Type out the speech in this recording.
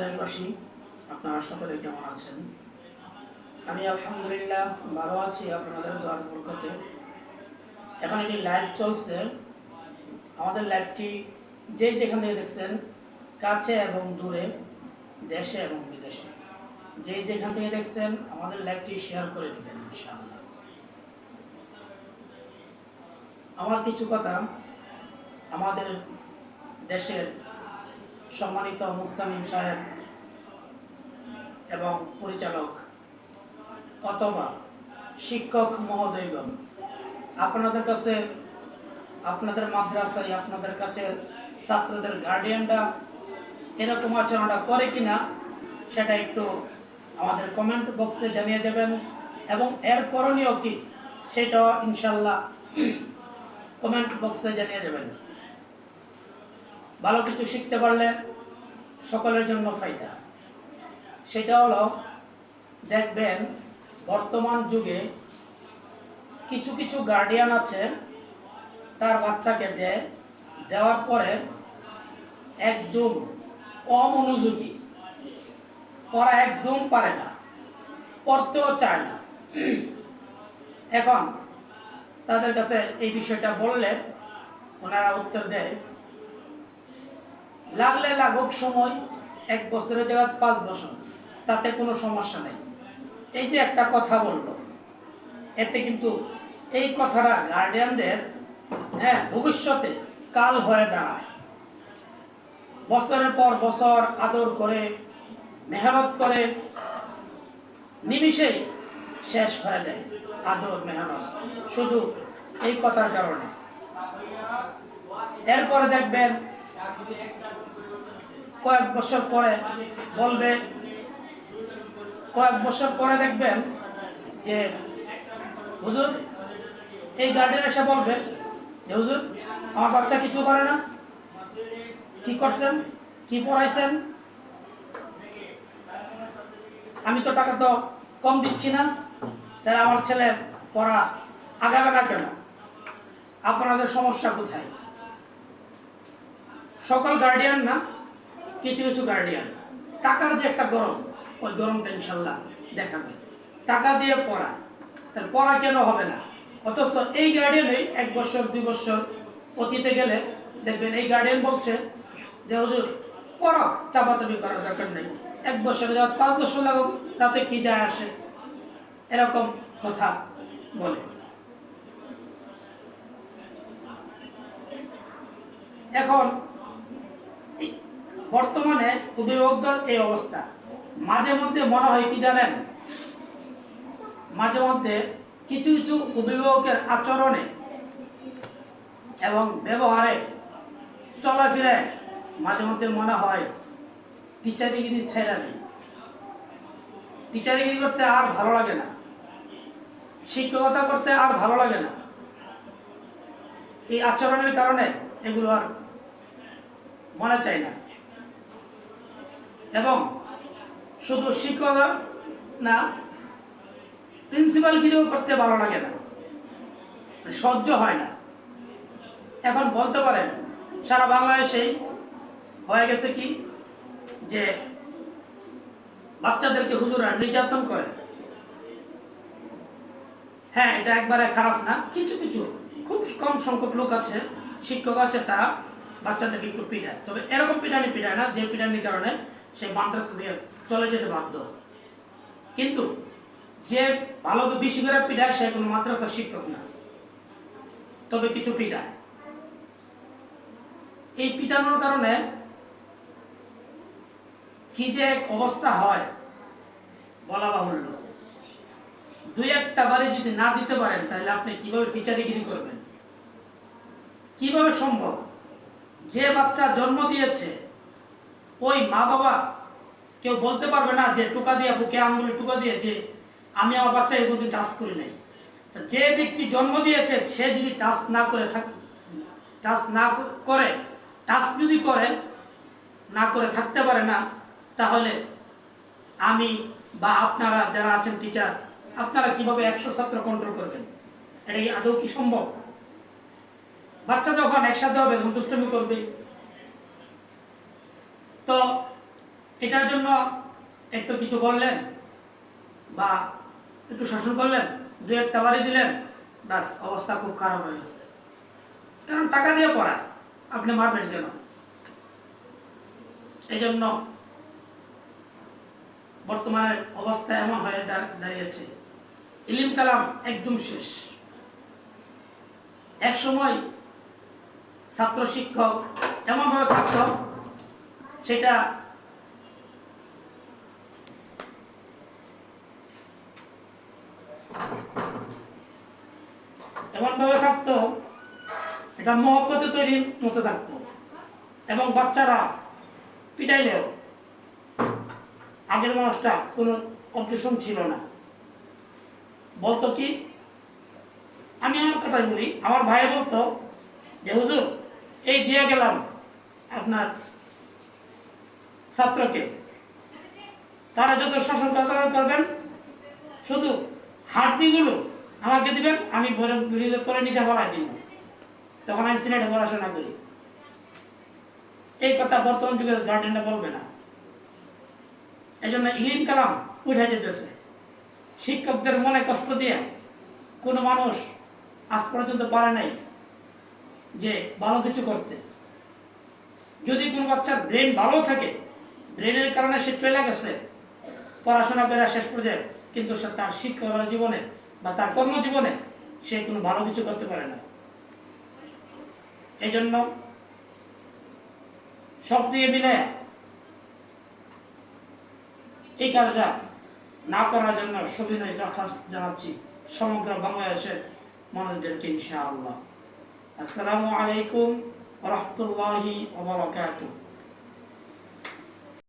দেশবাসী, আপনারা সকলে কেমন আছেন? আমি আলহামদুলিল্লাহ ভালো আছি, আপনাদের দোয়ার বরকতে। এখন একটি লাইভ চলছে। আমাদের লাইভটি যে যেখান থেকে দেখছেন, কাছে এবং দূরে, দেশে এবং বিদেশে। যে যেখান থেকে দেখছেন, আমাদের লাইভটি শেয়ার করে দেবেন, ইনশাআল্লাহ। আমার কিছু কথা আমাদের দেশের সম্মানিত মুক্তামিম সাহেব এবং পরিচালক, অথবা শিক্ষক মহোদয়গণ, আপনাদের কাছে, আপনাদের মাদ্রাসায়, আপনাদের কাছে ছাত্রদের গার্ডিয়ানরা এরকম আচরণটা করে কিনা, সেটা একটু আমাদের কমেন্ট বক্সে জানিয়ে দেবেন, এবং এর করণীয় কি সেটা ইনশাল্লাহ কমেন্ট বক্সে জানিয়ে যাবেন ভালো কিছু শিখতে পারলে সকলের জন্য ফায়দা। সেটা হলো, দেখবেন বর্তমান যুগে কিছু কিছু গার্ডিয়ান আছে, তার বাচ্চাকে দেয় দেওয়ার পরে একদম অমনোযোগী। পড়া একদম পারে না, পড়তেও চায় না। এখন তাদের কাছে এই বিষয়টা বললে ওনারা উত্তর দেয়, লাগলে লাগুক সময়, এক বছরের জায়গায় পাঁচ বছর, তাতে কোনো সমস্যা নেই। এই যে একটা কথা বলল, এতে কিন্তু এই কথাটা গার্ডিয়ানদের হ্যাঁ ভবিষ্যতে কাল হয়ে দাঁড়ায়। বছরের পর বছর আদর করে, মেহনত করে, নিমিষেই শেষ হয়ে যায়। আদর, মেহনত। শুধু এই কথার কারণে। এরপরে দেখবেন, কয়েক বছর পরে বলবে, কয়েক বছর পরে দেখবেন যে, হুজুর, এই গার্ডেন এসে বলবে যে, হুজুর, আমার বাচ্চা কিছু পারে না। কি করছেন? কি পড়াইছেন? আমি তো টাকা তো কম দিচ্ছি না। তাহলে আমার ছেলের পড়া আগাবে না কেন? আপনাদের সমস্যা কোথায়? সকল গার্ডিয়ান না? কিছু কিছু গার্ডিয়ান টাকার যে একটা গরম, ওই গরমটা ইনশাল্লাহ দেখাবে। টাকা দিয়ে পড়া, তাহলে পড়া কেন হবে না? অথচ এই গার্ডিয়ানই এক বছর, দুই বছর অতীতে গেলে দেখবেন এই গার্ডিয়ান বলছে যে, হুজুর, পড়ক, চাপাচাপি করার দরকার নেই। এক বছর যাওয়ার পাঁচ বছর লাগুক, তাতে কি যায় আসে? এরকম কথা বলে। এখন বর্তমানে অভিভাবকদের এই অবস্থা। মাঝে মধ্যে মনে হয় কি জানেন? মাঝে মধ্যে কিছু কিছু অভিভাবকের আচরণে এবং ব্যবহারে চলাফেরায় মাঝে মধ্যে মনে হয় টিচারিগিরি ছেড়ে দেয়। টিচারিগিরি করতে আর ভালো লাগে না। শিক্ষকতা করতে আর ভালো লাগে না। এই আচরণের কারণে এগুলো আর মনে চাই না। এবং শুধু শিক্ষকতা না প্রিন্সিপালগিরিও করতে ভালো লাগে না। সহ্য হয় না। এখন বলতে পারেন, সারা বাংলাদেশেই হয়ে গেছে কি যে বাচ্চাদেরকে হুজুরা নির্যাতন করে। হ্যাঁ এটা একবারে খারাপ না। কিছু কিছু, খুব কম সংখ্যক লোক আছে, শিক্ষক আছে, তারা বাচ্চাদেরকে একটু পিটায়। তবে এরকম পিটানি পিটায় না, যে পিটানির কারণে সে মাদ্রাসা দিয়ে চলে যেতে বাধ্য। কিন্তু যে ভালো বেশি করে পিটায়, সে কোনো মাদ্রাসার শিক্ষক না। তবে কিছু পিটায়। এই পিটানোর কারণে কি যে এক অবস্থা হয়, বলা বাহুল্য। দুই একটা বাড়ি যদি না দিতে পারেন, তাহলে আপনি কীভাবে টিচারিগিরি করবেন? কীভাবে সম্ভব? যে বাচ্চা জন্ম দিয়েছে, ওই মা বাবা কেউ বলতে পারবে না যে টুকা দিয়ে বুকে আঙ্গুলে টুকা দিয়ে যে আমি আমার বাচ্চা কোনদিন টাচ করি নাই। তা যে ব্যক্তি জন্ম দিয়েছে, সে যদি টাচ না করে থাক টাচ না করে টাচ যদি করে, না করে থাকতে পারে না, তাহলে আমি বা আপনারা যারা আছেন টিচার আপনারা কীভাবে একশো ছাত্র কন্ট্রোল করবেন? এটা কি আদৌ কি সম্ভব? বাচ্চা যখন একসাথে হবে তখন দুষ্টমি করবে, তো এটার জন্য একটু কিছু বললেন বা একটু শাসন করলেন, দু একটা বাড়ি দিলেন, ব্যাস, অবস্থা খুব খারাপ হয়ে গেছে। কারণ টাকা দিয়ে পড়ায়, আপনি মারবেন কেন? এই জন্য বর্তমানে অবস্থা এমন হয়ে দাঁড়িয়েছে। ইলিম কালাম একদম শেষ। এক সময় ছাত্র শিক্ষক এমনভাবে থাকত, সেটা এমনভাবে থাকতো, এটা মহব্বতে তৈরির মতো থাকতো। এবং বাচ্চারা পিটাইলেও আগের মানুষটা কোনো অবজেশন ছিল না। বলতো কি? আমি আমার কথাই বলি, আমার ভাই বলতো যে, হুজুর, এই দিয়ে গেলাম আপনার ছাত্রকে। তারা যত শাসন করা করবেন, শুধু হাড্ডিগুলো আমাকে দিবেন, আমি ব্রিজের করে নিচে ভরাই দিব। তখন আমি সিনেটে পড়াশোনা করি। এই কথা বর্তমান যুগে গার্ডেনরা বলবে না। এই জন্য ইলিম কালাম উঠে যেতেছে। শিক্ষকদের মনে কষ্ট দিয়ে কোনো মানুষ আজ পর্যন্ত পারে নাই যে ভালো কিছু করতে। যদি কোনো বাচ্চার ব্রেন ভালো থাকে ব্রেনের কারণে সে চলে গেছে, পড়াশোনা করে শেষ পর্যায়ে, কিন্তু সে তার শিক্ষা জীবনে বা তার কর্মজীবনে সে কোনো ভালো কিছু করতে পারে না। এই জন্য সব দিয়ে মিলে এই কাজটা না করার জন্য সবিনয় দরখাস্ত জানাচ্ছি সমগ্র বাংলাদেশের মানুষদেরকে ইনশাআল্লাহ। আসসালামু আলাইকুম রহমতুল্লাহি ওবরাকাতুহ